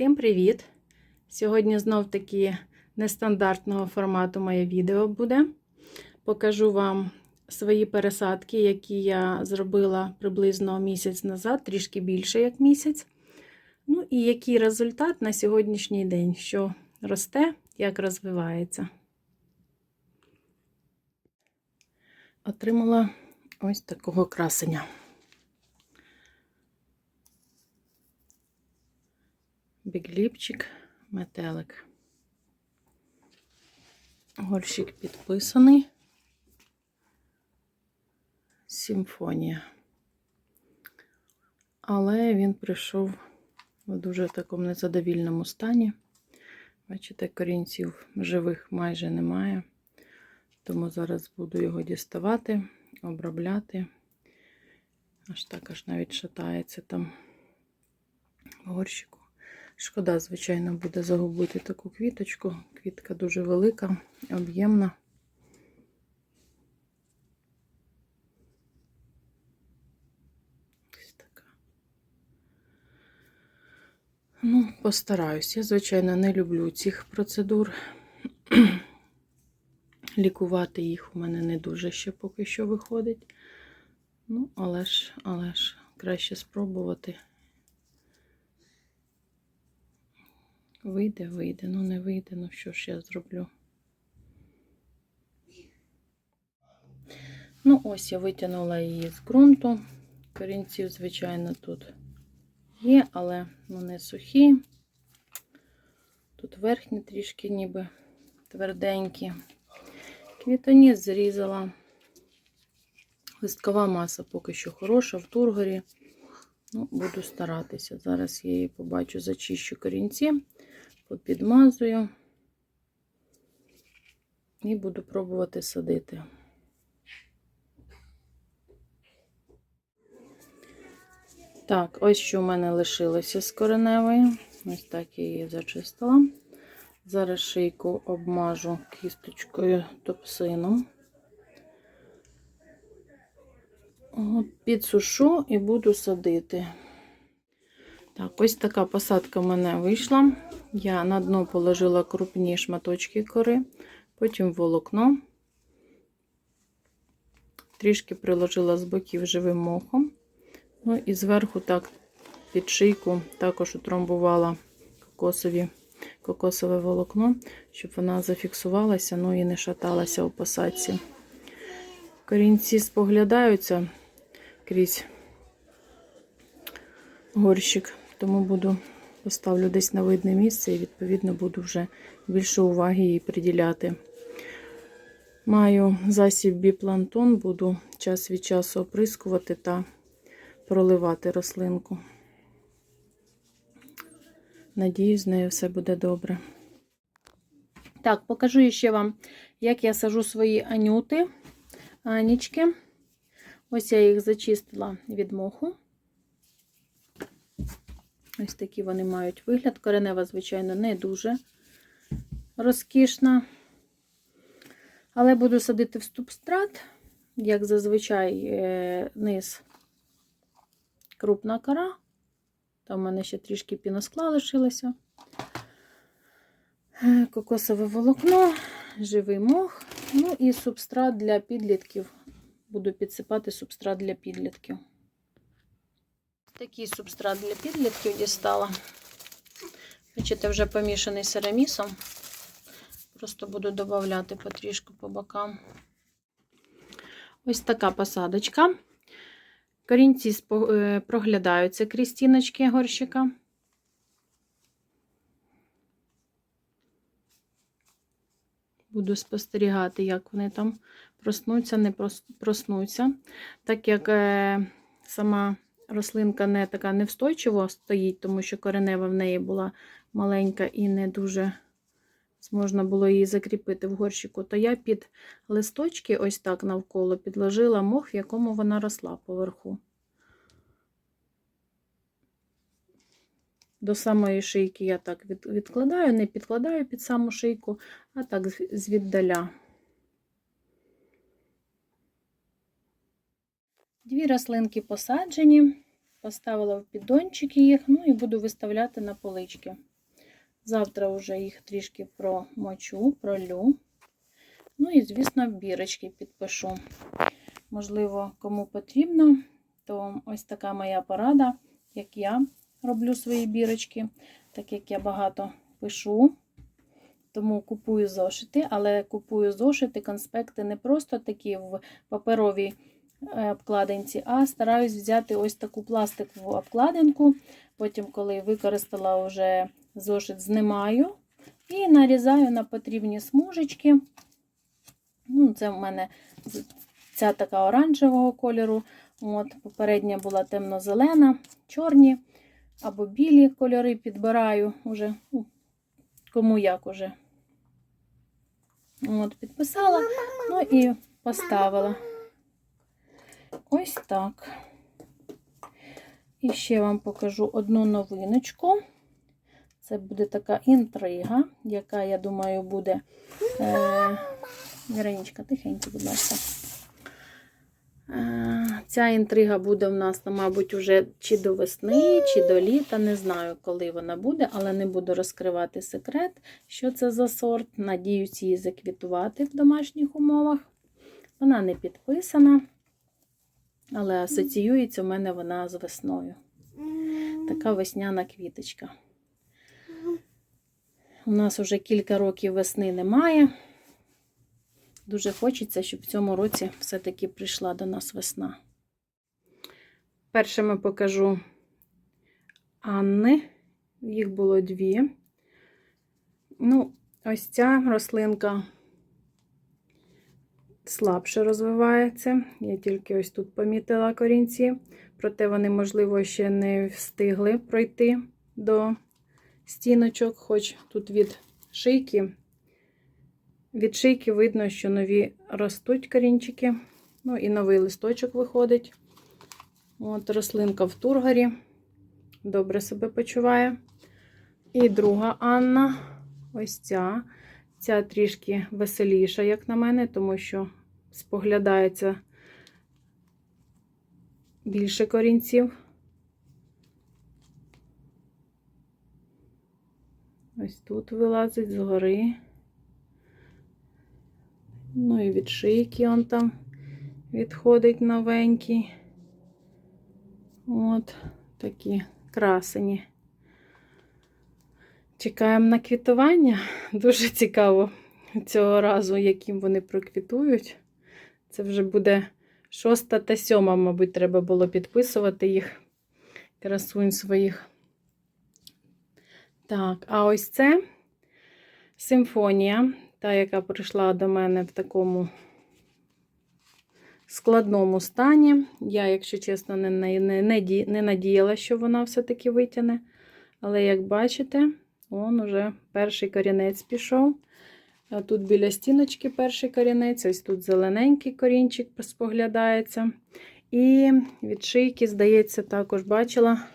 Всім привіт! Сьогодні знов таки нестандартного формату моє відео буде. Покажу вам свої пересадки, які я зробила приблизно місяць назад, трішки більше як місяць. Ну і який результат на сьогоднішній день, що росте, як розвивається. Отримала ось такого красення. Бігліпчик, метелик. Горщик підписаний. Симфонія. Але він прийшов в дуже такому незадовільному стані. Бачите, корінців живих майже немає. Тому зараз буду його діставати, обробляти. Аж так аж навіть шатається там в горщику. Шкода, звичайно, буде загубити таку квіточку. Квітка дуже велика, об'ємна. Ось така. Ну, постараюсь. Я, звичайно, не люблю цих процедур. Лікувати їх у мене не дуже ще поки що виходить. Ну, але ж, але ж, краще спробувати. Вийде, вийде, ну не вийде, ну що ж я зроблю. Ну, ось я витягнула її з ґрунту. Корінців, звичайно, тут є, але ну, не сухі. Тут верхні трішки ніби тверденькі. Квітоніс зрізала. Листкова маса поки що хороша в тургорі. Ну, буду старатися. Зараз я її побачу, зачищу корінці, попідмазую і буду пробувати садити. Так, ось що в мене лишилося з кореневої. Ось так я її зачистила. Зараз шийку обмажу кісточкою топсином. Підсушу і буду садити. Так, ось така посадка в мене вийшла. Я на дно положила крупні шматочки кори, потім волокно, трішки приложила з боків живим мохом. Ну і зверху так під шийку також утрамбувала кокосові, кокосове волокно, щоб вона зафіксувалася, ну і не шаталася у посадці. Корінці споглядаються крізь горщик, тому буду поставлю десь на видне місце і, відповідно, буду вже більше уваги їй приділяти. Маю засіб біплантон, буду час від часу оприскувати та проливати рослинку. Надіюсь, з нею все буде добре. Так, покажу ще вам, як я сажу свої анюти, анічки. Ось я їх зачистила від моху. Ось такі вони мають вигляд. Коренева, звичайно, не дуже розкішна. Але буду садити в субстрат, як зазвичай, е, низ крупна кора. Там в мене ще трішки піноскла лишилося. Е, Кокосове волокно, живий мох, ну і субстрат для підлітків. Буду підсипати субстрат для підлітків. Такий субстрат для підлітків дістала. Бачите, вже помішаний серамісом. Просто буду додати потрішку по бокам. Ось така посадочка. Корінці проглядаються крізь стіночки горщика. Буду спостерігати, як вони там проснуться, не проснуться. Так як е, сама рослинка не така невстойчиво стоїть, тому що коренева в неї була маленька і не дуже можна було її закріпити в горщику, то я під листочки, ось так навколо, підложила мох, в якому вона росла поверху. До самої шийки я так відкладаю, не підкладаю під саму шийку, а так звіддаля. Дві рослинки посаджені, поставила в піддончики їх, ну і буду виставляти на полички. Завтра вже їх трішки промочу, пролю. Ну і, звісно, бірочки підпишу. Можливо, кому потрібно, то ось така моя порада, як я роблю свої бірочки, так як я багато пишу. Тому купую зошити, але купую зошити, конспекти не просто такі в паперовій обкладинці, а стараюсь взяти ось таку пластикову обкладинку. Потім, коли використала вже зошит, знімаю і нарізаю на потрібні смужечки. Ну, Це в мене ця така оранжевого кольору. От, попередня була темно-зелена, чорні або білі кольори підбираю уже, ну, кому як уже. От, підписала, ну і поставила. Ось так. І ще вам покажу одну новиночку. Це буде така інтрига, яка, я думаю, буде. Е... Тихенько, будь ласка. Е, Ця інтрига буде в нас, ну, мабуть, уже чи до весни, чи до літа. Не знаю, коли вона буде, але не буду розкривати секрет, що це за сорт. Надіюсь її заквітувати в домашніх умовах. Вона не підписана, але асоціюється у мене вона з весною. Така весняна квіточка. У нас вже кілька років весни немає. Дуже хочеться, щоб в цьому році все-таки прийшла до нас весна. Першими покажу Анни. Їх було дві. Ну, ось ця рослинка слабше розвивається. Я тільки ось тут помітила корінці, проте вони, можливо, ще не встигли пройти до стіночок, хоч тут від шийки. Від шийки видно, що нові ростуть корінчики. Ну і новий листочок виходить. От рослинка в тургарі. Добре себе почуває. І друга Анна. Ось ця. Ця трішки веселіша, як на мене, тому що споглядається більше корінців. Ось тут вилазить згори. Ну і від шийки он там відходить новенький. От такі красені. Чекаємо на квітування. Дуже цікаво цього разу, яким вони проквітують. Це вже буде шоста та сьома, мабуть, треба було підписувати їх, красунь своїх. Так, а ось це симфонія, та, яка прийшла до мене в такому складному стані. Я, якщо чесно, не, не, не, не, надіяла, що вона все-таки витягне. Але, як бачите, он уже перший корінець пішов. А тут біля стіночки перший корінець, ось тут зелененький корінчик споглядається. І від шийки, здається, також бачила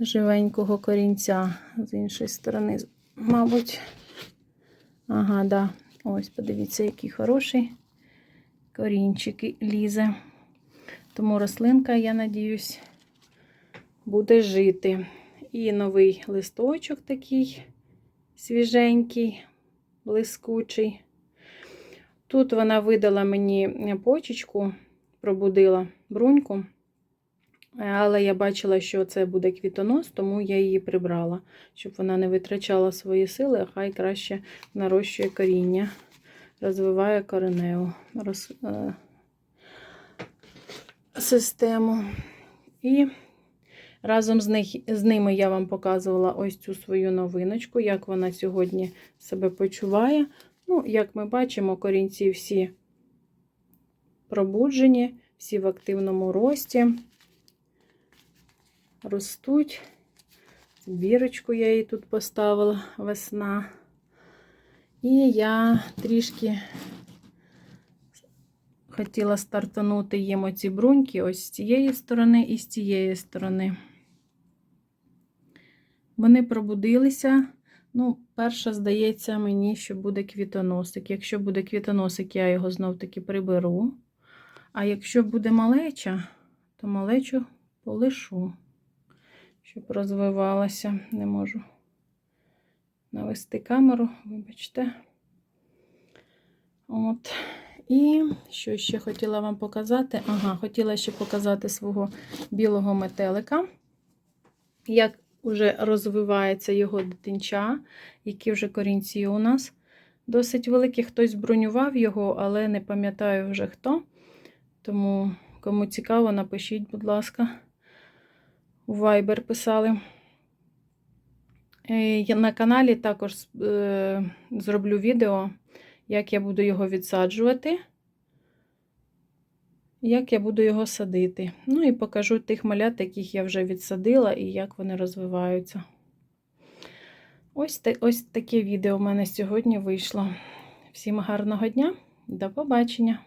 живенького корінця з іншої сторони, мабуть. Ага, да. Ось, подивіться, який хороший корінчик лізе. Тому рослинка, я надіюсь, буде жити. І новий листочок такий свіженький, блискучий. Тут вона видала мені почечку, пробудила бруньку. Але я бачила, що це буде квітонос, тому я її прибрала, щоб вона не витрачала свої сили, а хай краще нарощує коріння, розвиває кореневу роз, е, систему. І разом з, них, з ними я вам показувала ось цю свою новиночку, як вона сьогодні себе почуває. Ну, як ми бачимо, корінці всі пробуджені, всі в активному рості ростуть. Бірочку я її тут поставила весна. І я трішки хотіла стартанути їм оці бруньки ось з цієї сторони і з цієї сторони. Вони пробудилися. Ну, перша, здається, мені, що буде квітоносик. Якщо буде квітоносик, я його знов-таки приберу. А якщо буде малеча, то малечу полишу щоб розвивалася. Не можу навести камеру, вибачте. От. І що ще хотіла вам показати? Ага, хотіла ще показати свого білого метелика, як вже розвивається його дитинча, які вже корінці у нас. Досить великі. Хтось бронював його, але не пам'ятаю вже хто. Тому, кому цікаво, напишіть, будь ласка. У Viber писали. Е, я На каналі також е, зроблю відео, як я буду його відсаджувати, як я буду його садити. Ну і покажу тих малят, яких я вже відсадила, і як вони розвиваються. Ось, ось таке відео в мене сьогодні вийшло. Всім гарного дня, до побачення!